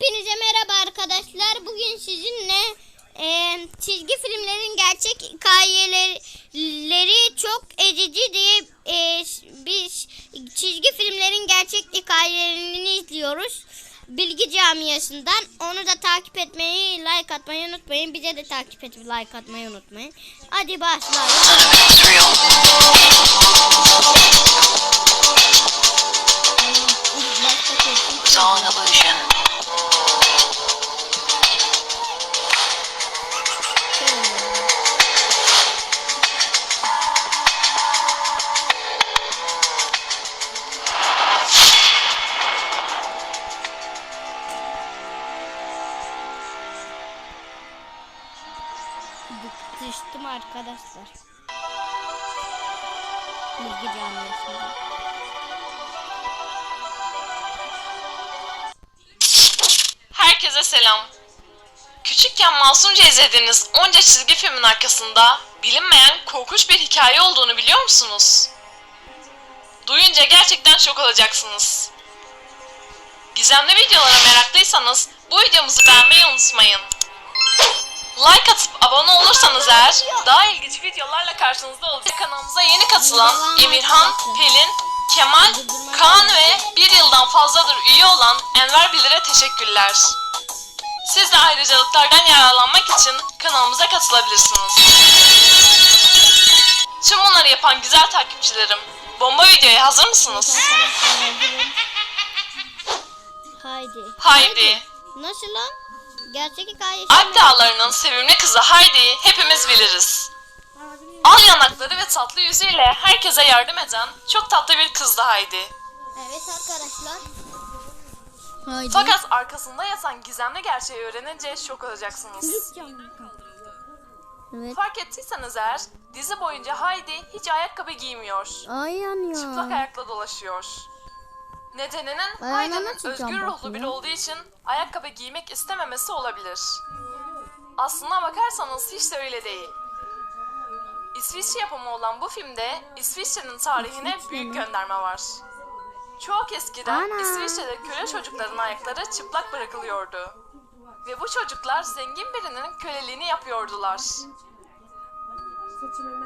Hepinize merhaba arkadaşlar. Bugün sizinle e, çizgi filmlerin gerçek hikayeleri çok ezici diye e, biz çizgi filmlerin gerçek hikayelerini izliyoruz. Bilgi camiasından. Onu da takip etmeyi, like atmayı unutmayın. Bize de takip edip like atmayı unutmayın. Hadi başlayalım. Bilgi camiasında. Herkese selam. Küçükken masumca izlediğiniz onca çizgi filmin arkasında bilinmeyen korkunç bir hikaye olduğunu biliyor musunuz? Duyunca gerçekten şok olacaksınız. Gizemli videolara meraklıysanız bu videomuzu beğenmeyi unutmayın. Like atıp abone olursanız eğer daha ilginç videolarla karşınızda olacak. Kanalımıza yeni katılan Emirhan, Pelin, Kemal, Kaan ve bir yıldan fazladır üye olan Enver Bilir'e teşekkürler. Siz de ayrıcalıklardan yararlanmak için kanalımıza katılabilirsiniz. Tüm bunları yapan güzel takipçilerim, bomba videoya hazır mısınız? Haydi. Haydi. Nasıl lan? Gerçek hikaye. Alp Dağları'nın sevimli kızı Heidi'yi hepimiz biliriz. Al yanakları ve tatlı yüzüyle herkese yardım eden çok tatlı bir kızdı Heidi. Evet arkadaşlar. Haydi. Fakat arkasında yatan gizemli gerçeği öğrenince şok olacaksınız. Evet. Fark ettiyseniz eğer dizi boyunca Heidi hiç ayakkabı giymiyor. Aynen ya. Çıplak ayakla dolaşıyor. Nedeninin Ayağına nasıl özgür cam ruhlu bakıyor? biri olduğu için ayakkabı giymek istememesi olabilir. Aslına bakarsanız hiç de öyle değil. İsviçre yapımı olan bu filmde İsviçre'nin tarihine İsviçre büyük mi? gönderme var. Çok eskiden Ana. İsviçre'de köle çocukların ayakları çıplak bırakılıyordu. Ve bu çocuklar zengin birinin köleliğini yapıyordular.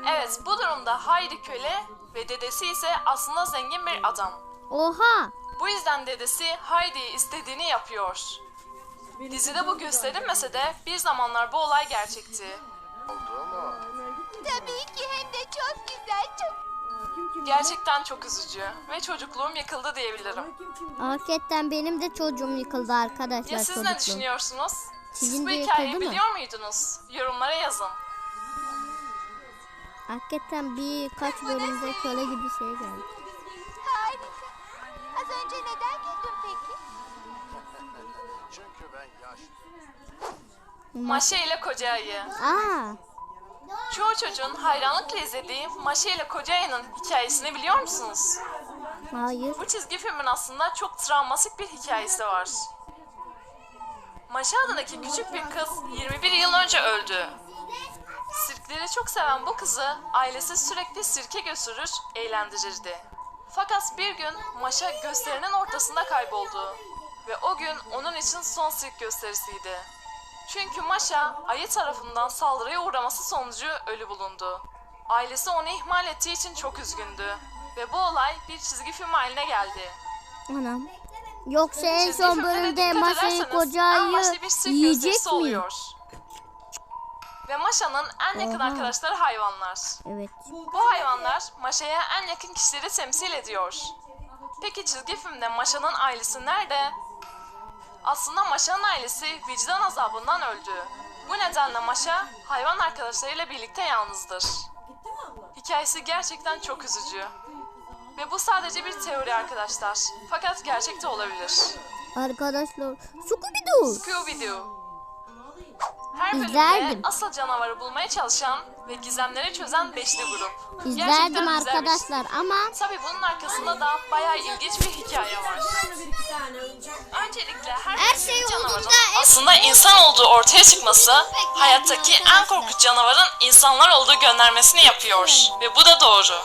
Evet bu durumda Heidi köle ve dedesi ise aslında zengin bir adam. Oha. Bu yüzden dedesi Heidi'yi istediğini yapıyor. Dizide bu gösterilmese de bir zamanlar bu olay gerçekti. Tabii ki hem de çok güzel çok. Gerçekten çok üzücü ve çocukluğum yıkıldı diyebilirim. Hakikaten benim de çocuğum yıkıldı arkadaşlar. Ya siz ne çocukluğum. düşünüyorsunuz? Siz Sizin bu de hikayeyi yıkıldı mı? biliyor muydunuz? Yorumlara yazın. Hakikaten birkaç bölümde köle gibi şey geldi. Önce neden güldün peki? Çünkü ben yaş. Maşe ile koca ayı. Aa. Çoğu çocuğun hayranlıkla izlediği Maşe ile koca ayının hikayesini biliyor musunuz? Hayır. Bu çizgi filmin aslında çok travmatik bir hikayesi var. Maşa adındaki küçük bir kız 21 yıl önce öldü. Sirkleri çok seven bu kızı ailesi sürekli sirke götürür, eğlendirirdi. Fakat bir gün Maşa gösterinin ortasında kayboldu. Ve o gün onun için son sirk gösterisiydi. Çünkü Maşa ayı tarafından saldırıya uğraması sonucu ölü bulundu. Ailesi onu ihmal ettiği için çok üzgündü. Ve bu olay bir çizgi film haline geldi. Anam. Yoksa en Çizgi son bölümde dikkat Maşa'yı ederseniz koca en başta ayı bir sirk yiyecek mi? oluyor. Ve Maşa'nın en yakın Oha. arkadaşları hayvanlar. Evet. Bu hayvanlar Maşa'ya en yakın kişileri temsil ediyor. Peki çizgi filmde Maşa'nın ailesi nerede? Aslında Maşa'nın ailesi vicdan azabından öldü. Bu nedenle Maşa hayvan arkadaşlarıyla birlikte yalnızdır. Hikayesi gerçekten çok üzücü. Ve bu sadece bir teori arkadaşlar. Fakat gerçekte olabilir. Arkadaşlar. Scooby-Doo. Scooby-Doo. Her bölümde İzlerdim. asıl canavarı bulmaya çalışan ve gizemleri çözen beşli grup. İzlerdim Gerçekten güzel bir arkadaşlar ama Tabii bunun arkasında da bayağı ilginç bir hikaye var. Öncelikle her, Her şey canavarın olduğunda en- aslında insan olduğu ortaya çıkması hayattaki en korkunç canavarın insanlar olduğu göndermesini yapıyor. Ve bu da doğru.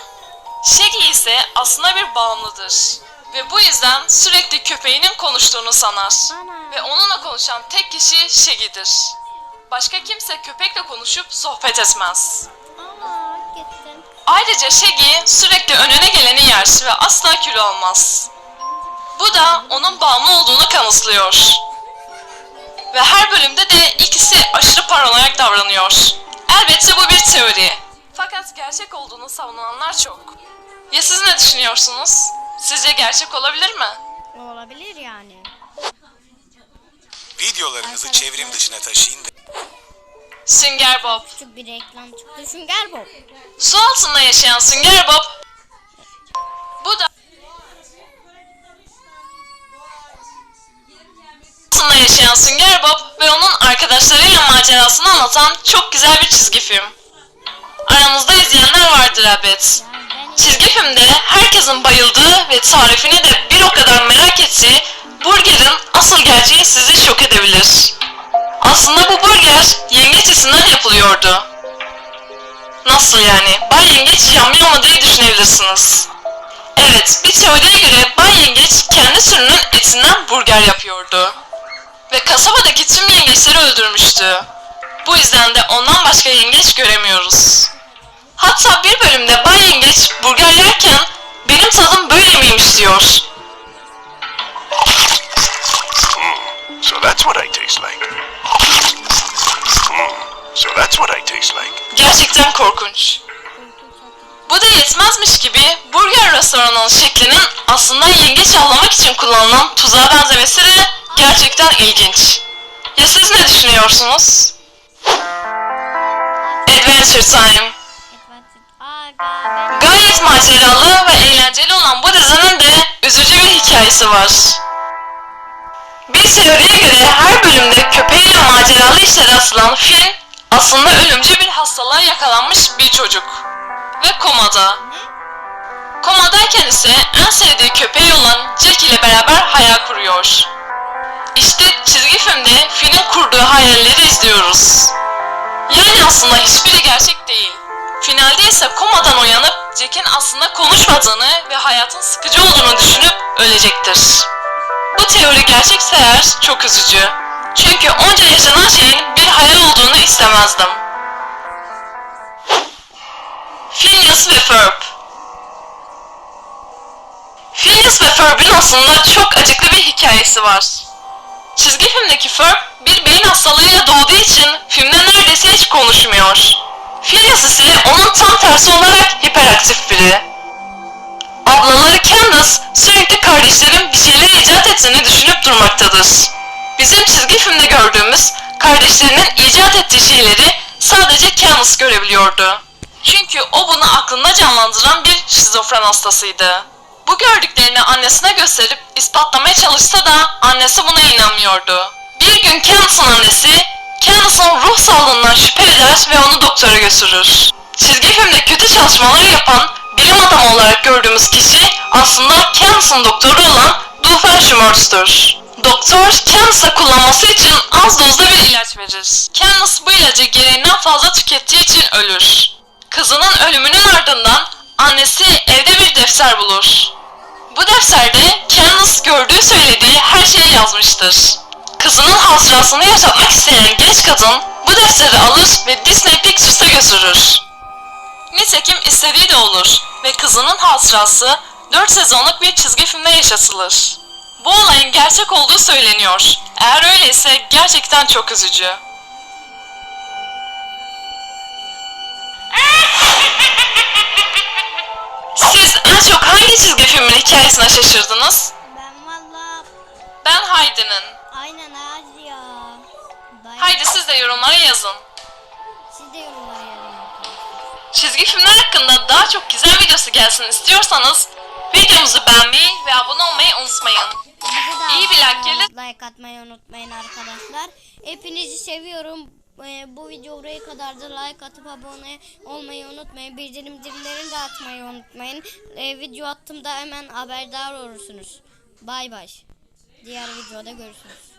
Shaggy ise aslında bir bağımlıdır. Ve bu yüzden sürekli köpeğinin konuştuğunu sanar. Ana. Ve onunla konuşan tek kişi Şegi'dir. Başka kimse köpekle konuşup sohbet etmez. Aa, gittim. Ayrıca Shaggy sürekli önüne geleni yer ve asla kilo almaz. Bu da onun bağımlı olduğunu kanıtlıyor. Ve her bölümde de ikisi aşırı paranoyak davranıyor. Elbette bu bir teori. Fakat gerçek olduğunu savunanlar çok. Ya siz ne düşünüyorsunuz? Sizce gerçek olabilir mi? Olabilir yani. Videolarınızı çevrim dışına taşıyın ve Sünger Bob. Küçük bir reklam çıktı. Sünger Bob. Su altında yaşayan Sünger Bob. Bu da altında yaşayan Sünger Bob ve onun arkadaşlarıyla macerasını anlatan çok güzel bir çizgi film. Aranızda izleyenler vardır elbet. Çizgi filmde herkesin bayıldığı ve tarifini de bir o kadar merak ettiği burgerin asıl gerçeği sizi şok edebilir. Aslında bu burger yengeç etinden yapılıyordu. Nasıl yani? Bay Yengeç yamyam diye düşünebilirsiniz. Evet, bir teoriye göre Bay Yengeç kendi türünün etinden burger yapıyordu. Ve kasabadaki tüm yengeçleri öldürmüştü. Bu yüzden de ondan başka yengeç göremiyoruz. Hatta bir bölümde Bay Yengeç burger yerken benim tadım böyle miymiş diyor. Gerçekten korkunç. Bu da yetmezmiş gibi burger restoranının şeklinin aslında yengeç avlamak için kullanılan tuzağa benzemesi de gerçekten ilginç. Ya siz ne düşünüyorsunuz? Adventure Time Gayet maceralı ve eğlenceli olan bu dizinin de üzücü bir hikayesi var. Bir teoriye göre her bölümde köpeğiyle maceralı işlere atılan Finn aslında ölümcül bir hastalığa yakalanmış bir çocuk. Ve komada. Komadayken ise en sevdiği köpeği olan Jack ile beraber hayal kuruyor. İşte çizgi filmde Finn'in kurduğu hayalleri izliyoruz. Yani aslında hiçbiri gerçek değil. Finalde ise komadan uyanıp Jack'in aslında konuşmadığını ve hayatın sıkıcı olduğunu düşünüp ölecektir. Bu teori gerçekse eğer çok üzücü. Çünkü onca yaşanan şeyin bir hayal olduğunu istemezdim. Phineas ve Ferb Phineas ve Ferb'in aslında çok acıklı bir hikayesi var. Çizgi filmdeki Ferb bir beyin hastalığıyla doğduğu için filmde neredeyse hiç konuşmuyor. Phineas ise onun tam tersi olarak hiperaktif biri. Ablaları Candace sürekli kardeşlerin bir şeyler icat ettiğini düşünüp durmaktadır. Bizim çizgi filmde gördüğümüz kardeşlerinin icat ettiği şeyleri sadece Candace görebiliyordu. Çünkü o bunu aklında canlandıran bir şizofren hastasıydı. Bu gördüklerini annesine gösterip ispatlamaya çalışsa da annesi buna inanmıyordu. Bir gün Candace'ın annesi Candace'ın ruh sağlığından şüphe eder ve onu doktora götürür. Çizgi filmde kötü çalışmalar yapan bilim adamı olarak gördüğümüz kişi aslında Candace'ın doktoru olan Doofenshmirtz'tür. Doktor Candace'a kullanması için az dozda bir ilaç verir. Candace bu ilacı gereğinden fazla tükettiği için ölür. Kızının ölümünün ardından annesi evde bir defter bulur. Bu defterde Candace gördüğü söylediği her şeyi yazmıştır. Kızının hatırasını yaşatmak isteyen genç kadın bu defteri alır ve Disney Pictures'a götürür. Nitekim istediği de olur ve kızının hatırası 4 sezonluk bir çizgi filmde yaşatılır. Bu olayın gerçek olduğu söyleniyor. Eğer öyleyse gerçekten çok üzücü. Siz en çok hangi çizgi filmin hikayesine şaşırdınız? ben valla Ben Haydi'nin. aynen hadi ya. Dayan- Haydi siz de yorumlara yazın. Siz de yorumlara yazın. Çizgi filmler hakkında daha çok güzel videosu gelsin istiyorsanız videomuzu beğenmeyi ve abone olmayı unutmayın. İyi bir like atmayı unutmayın arkadaşlar. Hepinizi seviyorum. Ee, bu video buraya kadar da like atıp abone olmayı unutmayın. Bildirim zillerini de atmayı unutmayın. Ee, video attığımda hemen haberdar olursunuz. Bay bay. Diğer videoda görüşürüz.